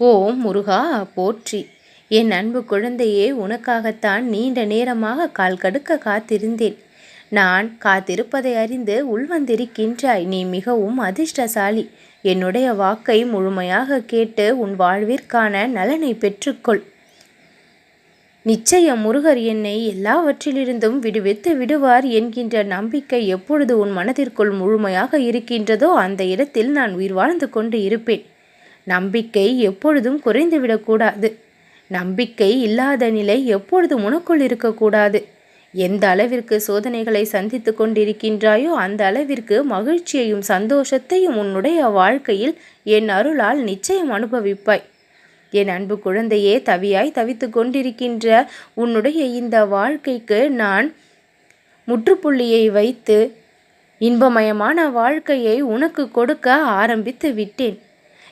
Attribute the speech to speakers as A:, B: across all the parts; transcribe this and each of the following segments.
A: ஓம் முருகா போற்றி. என் அன்பு குழந்தையே உனக்காகத்தான் நீண்ட நேரமாக கால் கடுக்க காத்திருந்தேன். நான் காத்திருப்பதை அறிந்து உள்வந்திருக்கின்றாய். நீ மிகவும் அதிர்ஷ்டசாலி. என்னுடைய வாக்கை முழுமையாக கேட்டு உன் வாழ்விற்கான நலனை பெற்றுக்கொள். நிச்சயம் முருகர் என்னை எல்லாவற்றிலிருந்தும் விடுவித்து விடுவார் என்கின்ற நம்பிக்கை எப்பொழுது உன் மனதிற்குள் முழுமையாக இருக்கின்றதோ அந்த இடத்தில் நான் உயிர் வாழ்ந்து கொண்டு இருப்பேன். நம்பிக்கை எப்பொழுதும் குறைந்துவிடக்கூடாது. நம்பிக்கை இல்லாத நிலை எப்பொழுதும் உனக்குள் இருக்கக்கூடாது. எந்த அளவிற்கு சோதனைகளை சந்தித்து கொண்டிருக்கின்றாயோ அந்த அளவிற்கு மகிழ்ச்சியையும் சந்தோஷத்தையும் உன்னுடைய வாழ்க்கையில் என் அருளால் நிச்சயம் அனுபவிப்பாய். என் அன்பு குழந்தையே தவியாய் தவித்து கொண்டிருக்கின்ற உன்னுடைய இந்த வாழ்க்கைக்கு நான் முற்றுப்புள்ளியை வைத்து இன்பமயமான வாழ்க்கையை உனக்கு கொடுக்க ஆரம்பித்து விட்டேன்.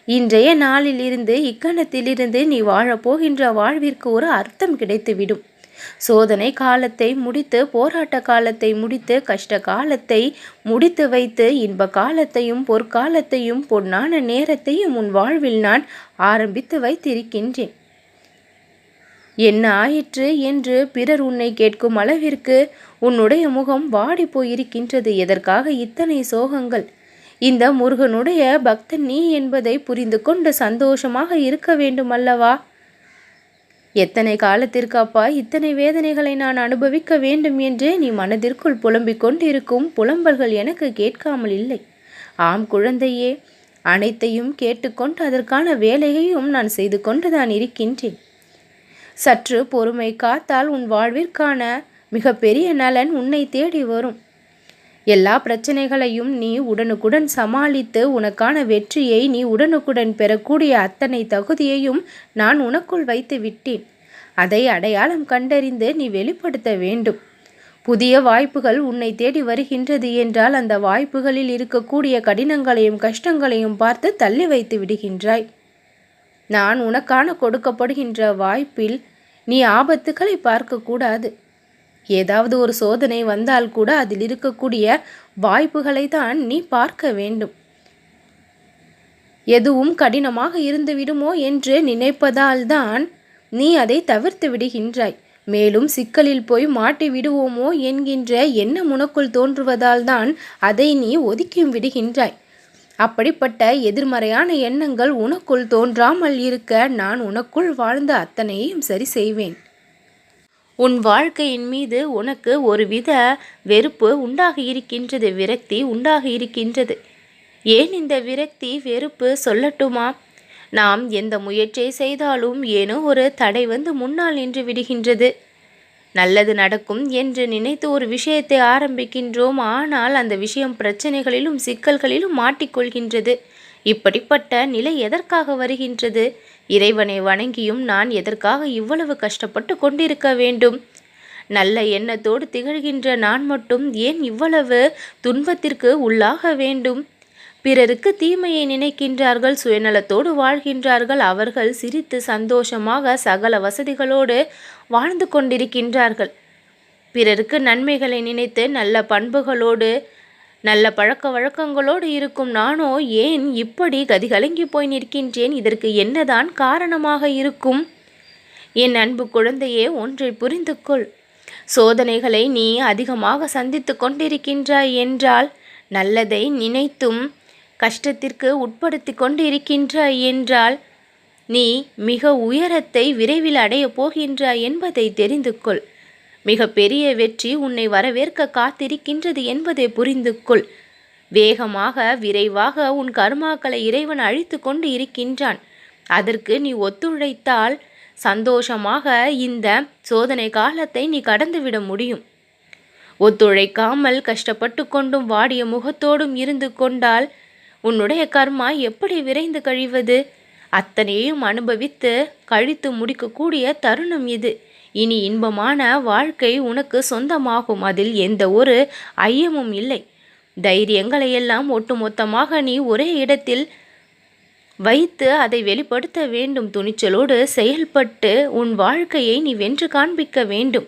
A: இன்றைய நாளிலிருந்து இக்கணத்திலிருந்து நீ வாழப்போகின்ற வாழ்விற்கு ஒரு அர்த்தம் கிடைத்துவிடும். சோதனை காலத்தை முடித்து போராட்ட காலத்தை முடித்து கஷ்ட காலத்தை முடித்து வைத்து இன்ப காலத்தையும் பொற்காலத்தையும் பொன்னான நேரத்தையும் உன் வாழ்வில் நான் ஆரம்பித்து வைத்திருக்கின்றேன். என்ன ஆயிற்று என்று பிறர் உன்னை கேட்கும் அளவிற்கு உன்னுடைய முகம் வாடி போயிருக்கின்றது எதற்காக இத்தனை சோகங்கள்? இந்த முருகனுடைய பக்தன் நீ என்பதை புரிந்து கொண்டு சந்தோஷமாக இருக்க வேண்டும் அல்லவா எத்தனை காலத்திற்கு அப்பா இத்தனை வேதனைகளை நான் அனுபவிக்க வேண்டும் என்று நீ மனதிற்குள் புலம்பிக் கொண்டிருக்கும் புலம்பல்கள் எனக்கு கேட்காமல் இல்லை. ஆம் குழந்தையே அனைத்தையும் கேட்டுக்கொண்டு அதற்கான வேலையையும் நான் செய்து கொண்டுதான் இருக்கின்றேன். சற்று பொறுமை காத்தால் உன் வாழ்விற்கான மிகப்பெரிய நலன் உன்னை தேடி வரும். எல்லா பிரச்சனைகளையும் நீ உடனுக்குடன் சமாளித்து உனக்கான வெற்றியை நீ உடனுக்குடன் பெறக்கூடிய அத்தனை தகுதியையும் நான் உனக்குள் வைத்து விட்டேன். அதை அடையாளம் கண்டறிந்து நீ வெளிப்படுத்த வேண்டும். புதிய வாய்ப்புகள் உன்னை தேடி வருகின்றது என்றால் அந்த வாய்ப்புகளில் இருக்கக்கூடிய கடினங்களையும் கஷ்டங்களையும் பார்த்து தள்ளி வைத்து விடுகின்றாய். நான் உனக்கான கொடுக்கப்படுகின்ற வாய்ப்பில் நீ ஆபத்துக்களை பார்க்கக்கூடாது. ஏதாவது ஒரு சோதனை வந்தால் கூட அதில் இருக்கக்கூடிய வாய்ப்புகளை தான் நீ பார்க்க வேண்டும். எதுவும் கடினமாக இருந்து விடுமோ என்று நினைப்பதால் தான் நீ அதை தவிர்த்து விடுகின்றாய். மேலும் சிக்கலில் போய் மாட்டி விடுவோமோ என்கின்ற எண்ணம் உனக்குள் தோன்றுவதால் தான் அதை நீ ஒதுக்கியும் விடுகின்றாய். அப்படிப்பட்ட எதிர்மறையான எண்ணங்கள் உனக்குள் தோன்றாமல் இருக்க நான் உனக்குள் வாழ்ந்த அத்தனையும் சரி செய்வேன். உன் வாழ்க்கையின் மீது உனக்கு ஒருவித வெறுப்பு உண்டாகி இருக்கின்றது விரக்தி உண்டாகி இருக்கின்றது ஏன் இந்த விரக்தி வெறுப்பு சொல்லட்டுமா? நாம் எந்த முயற்சியை செய்தாலும் ஏனோ ஒரு தடை வந்து முன்னால் நின்று விடுகின்றது. நல்லது நடக்கும் என்று நினைத்து ஒரு விஷயத்தை ஆரம்பிக்கின்றோம் ஆனால் அந்த விஷயம் பிரச்சனைகளிலும் சிக்கல்களிலும் மாட்டிக்கொள்கின்றது. இப்படிப்பட்ட நிலை எதற்காக வருகின்றது? இறைவனை வணங்கியும் நான் எதற்காக இவ்வளவு கஷ்டப்பட்டு கொண்டிருக்க வேண்டும்? நல்ல எண்ணத்தோடு திகழ்கின்ற நான் மட்டும் ஏன் இவ்வளவு துன்பத்திற்கு உள்ளாக வேண்டும்? பிறருக்கு தீமையை நினைக்கின்றார்கள் சுயநலத்தோடு வாழ்கின்றார்கள் அவர்கள் சிரித்து சந்தோஷமாக சகல வசதிகளோடு வாழ்ந்து கொண்டிருக்கின்றார்கள். பிறருக்கு நன்மைகளை நினைத்து நல்ல பண்புகளோடு நல்ல பழக்க வழக்கங்களோடு இருக்கும் நானோ ஏன் இப்படி கதிகலங்கி போய் நிற்கின்றேன்? இதற்கு என்னதான் காரணமாக இருக்கும்? என் அன்பு குழந்தையே ஒன்றை புரிந்து கொள் சோதனைகளை நீ அதிகமாக சந்தித்து கொண்டிருக்கின்றாய் என்றால் நல்லதை நினைத்தும் கஷ்டத்திற்கு உட்படுத்தி கொண்டு இருக்கின்றாய் என்றால் நீ மிக உயரத்தை விரைவில் அடையப் போகின்றாய் என்பதை தெரிந்து கொள் மிக பெரிய வெற்றி உன்னை வரவேற்க காத்திருக்கின்றது என்பதை புரிந்து கொள் வேகமாக விரைவாக உன் கர்மாக்களை இறைவன் அழித்து கொண்டு இருக்கின்றான். அதற்கு நீ ஒத்துழைத்தால் சந்தோஷமாக இந்த சோதனை காலத்தை நீ கடந்துவிட முடியும். ஒத்துழைக்காமல் கஷ்டப்பட்டு கொண்டும் வாடிய முகத்தோடும் இருந்து கொண்டால் உன்னுடைய கர்மா எப்படி விரைந்து கழிவது? அத்தனையும் அனுபவித்து கழித்து முடிக்கக்கூடிய தருணம் இது. இனி இன்பமான வாழ்க்கை உனக்கு சொந்தமாகும். அதில் எந்த ஒரு ஐயமும் இல்லை. தைரியங்களை எல்லாம் ஒட்டுமொத்தமாக நீ ஒரே இடத்தில் வைத்து அதை வெளிப்படுத்த வேண்டும். துணிச்சலோடு செயல்பட்டு உன் வாழ்க்கையை நீ வென்று காண்பிக்க வேண்டும்.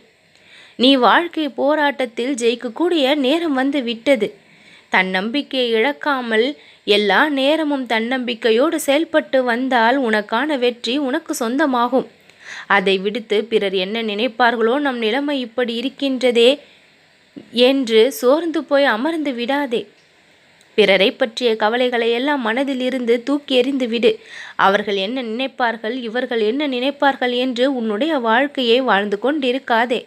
A: நீ வாழ்க்கை போராட்டத்தில் ஜெயிக்கக்கூடிய நேரம் வந்து விட்டது. தன்னம்பிக்கையை இழக்காமல் எல்லா நேரமும் தன்னம்பிக்கையோடு செயல்பட்டு வந்தால் உனக்கான வெற்றி உனக்கு சொந்தமாகும். அதை விடுத்து பிறர் என்ன நினைப்பார்களோ நம் நிலைமை இப்படி இருக்கின்றதே என்று சோர்ந்து போய் அமர்ந்து விடாதே. பிறரை பற்றிய கவலைகளை எல்லாம் மனதில் இருந்து தூக்கி எறிந்து விடு. அவர்கள் என்ன நினைப்பார்கள் இவர்கள் என்ன நினைப்பார்கள் என்று உன்னுடைய வாழ்க்கையை வாழ்ந்து கொண்டிருக்காதே.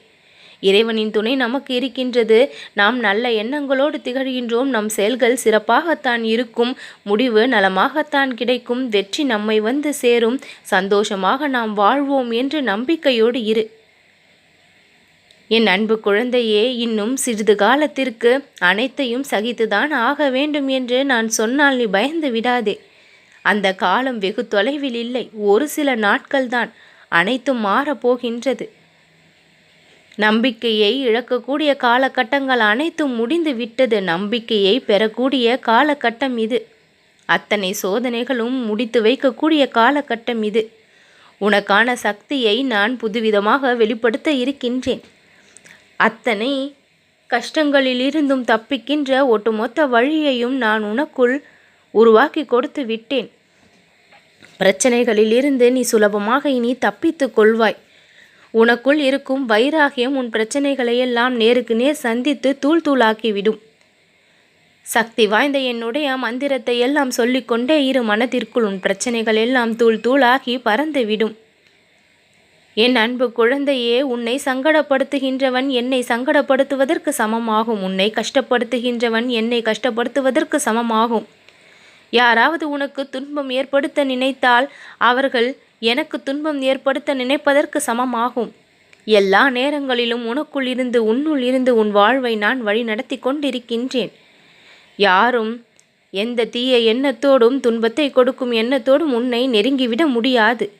A: இறைவனின் துணை நமக்கு இருக்கின்றது. நாம் நல்ல எண்ணங்களோடு திகழ்கின்றோம். நம் செயல்கள் சிறப்பாகத்தான் இருக்கும். முடிவு நலமாகத்தான் கிடைக்கும். வெற்றி நம்மை வந்து சேரும். சந்தோஷமாக நாம் வாழ்வோம் என்று நம்பிக்கையோடு இரு. என் அன்பு குழந்தையே இன்னும் சிறிது காலத்திற்கு அனைத்தையும் சகித்துதான் ஆக வேண்டும் என்று நான் சொன்னால் நீ பயந்து விடாதே. அந்த காலம் வெகு தொலைவில் இல்லை. ஒரு சில நாட்கள்தான். அனைத்தும் மாறப்போகின்றது நம்பிக்கையை இழக்கக்கூடிய காலகட்டங்கள் அனைத்தும் முடிந்து விட்டது. நம்பிக்கையை பெறக்கூடிய காலகட்டம் இது. அத்தனை சோதனைகளும் முடித்து வைக்கக்கூடிய காலகட்டம் இது. உனக்கான சக்தியை நான் புதுவிதமாக வெளிப்படுத்த இருக்கின்றேன். அத்தனை கஷ்டங்களிலிருந்தும் தப்பிக்கின்ற ஒட்டுமொத்த வழியையும் நான் உனக்குள் உருவாக்கி கொடுத்து விட்டேன். பிரச்சனைகளிலிருந்து நீ சுலபமாக இனி தப்பித்து கொள்வாய். உனக்குள் இருக்கும் வைராகியம் உன் பிரச்சனைகளையெல்லாம் நேருக்கு நேர் சந்தித்து தூள் தூளாக்கிவிடும். சக்தி வாய்ந்த என்னுடைய மந்திரத்தை எல்லாம் சொல்லிக்கொண்டே இரு மனதிற்குள் உன் பிரச்சனைகள் எல்லாம் தூள் தூளாகி பறந்துவிடும். என் அன்பு குழந்தையே உன்னை சங்கடப்படுத்துகின்றவன் என்னை சங்கடப்படுத்துவதற்கு சமமாகும். உன்னை கஷ்டப்படுத்துகின்றவன் என்னை கஷ்டப்படுத்துவதற்கு சமமாகும். யாராவது உனக்கு துன்பம் ஏற்படுத்த நினைத்தால் அவர்கள் எனக்கு துன்பம் ஏற்படுத்த நினைப்பதற்கு சமமாகும். எல்லா நேரங்களிலும் உனக்குள் இருந்து உன்னுள் இருந்து உன் வாழ்வை நான் வழி நடத்தி கொண்டிருக்கின்றேன். யாரும் எந்த தீய எண்ணத்தோடும் துன்பத்தை கொடுக்கும் எண்ணத்தோடும் உன்னை நெருங்கிவிட முடியாது.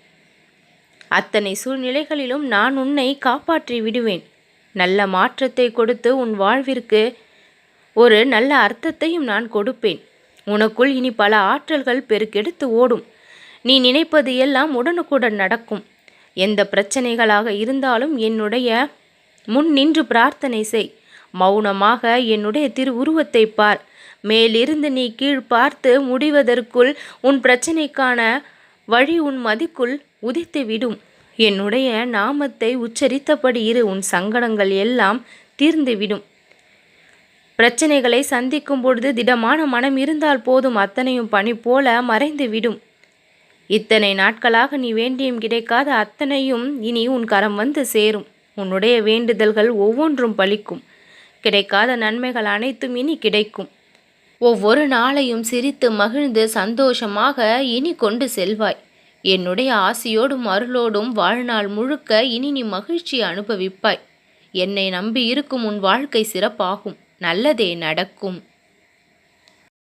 A: அத்தனை சூழ்நிலைகளிலும் நான் உன்னை காப்பாற்றி விடுவேன். நல்ல மாற்றத்தை கொடுத்து உன் வாழ்விற்கு ஒரு நல்ல அர்த்தத்தையும் நான் கொடுப்பேன். உனக்குள் இனி பல ஆற்றல்கள் பெருக்கெடுத்து ஓடும். நீ நினைப்பது எல்லாம் உடனுக்குடன் நடக்கும். எந்த பிரச்சனைகளாக இருந்தாலும் என்னுடைய முன் நின்று பிரார்த்தனை செய். மௌனமாக என்னுடைய திருவுருவத்தை பார். மேலிருந்து நீ கீழ் பார்த்து முடிவதற்குள் உன் பிரச்சனைக்கான வழி உன் மதிக்குள் உதித்து விடும். என்னுடைய நாமத்தை உச்சரித்தபடி இரு. உன் சங்கடங்கள் எல்லாம் தீர்ந்துவிடும் பிரச்சனைகளை சந்திக்கும் பொழுது திடமான மனம் இருந்தால் போதும். அத்தனையும் பணி போல மறைந்துவிடும் இத்தனை நாட்களாக நீ வேண்டியும் கிடைக்காத அத்தனையும் இனி உன் கரம் வந்து சேரும். உன்னுடைய வேண்டுதல்கள் ஒவ்வொன்றும் பலிக்கும். கிடைக்காத நன்மைகள் அனைத்தும் இனி கிடைக்கும். ஒவ்வொரு நாளையும் சிரித்து மகிழ்ந்து சந்தோஷமாக இனி கொண்டு செல்வாய். என்னுடைய ஆசையோடும் அருளோடும் வாழ்நாள் முழுக்க இனி நீ மகிழ்ச்சி அனுபவிப்பாய். என்னை நம்பி இருக்கும் உன் வாழ்க்கை சிறப்பாகும். நல்லதே நடக்கும்.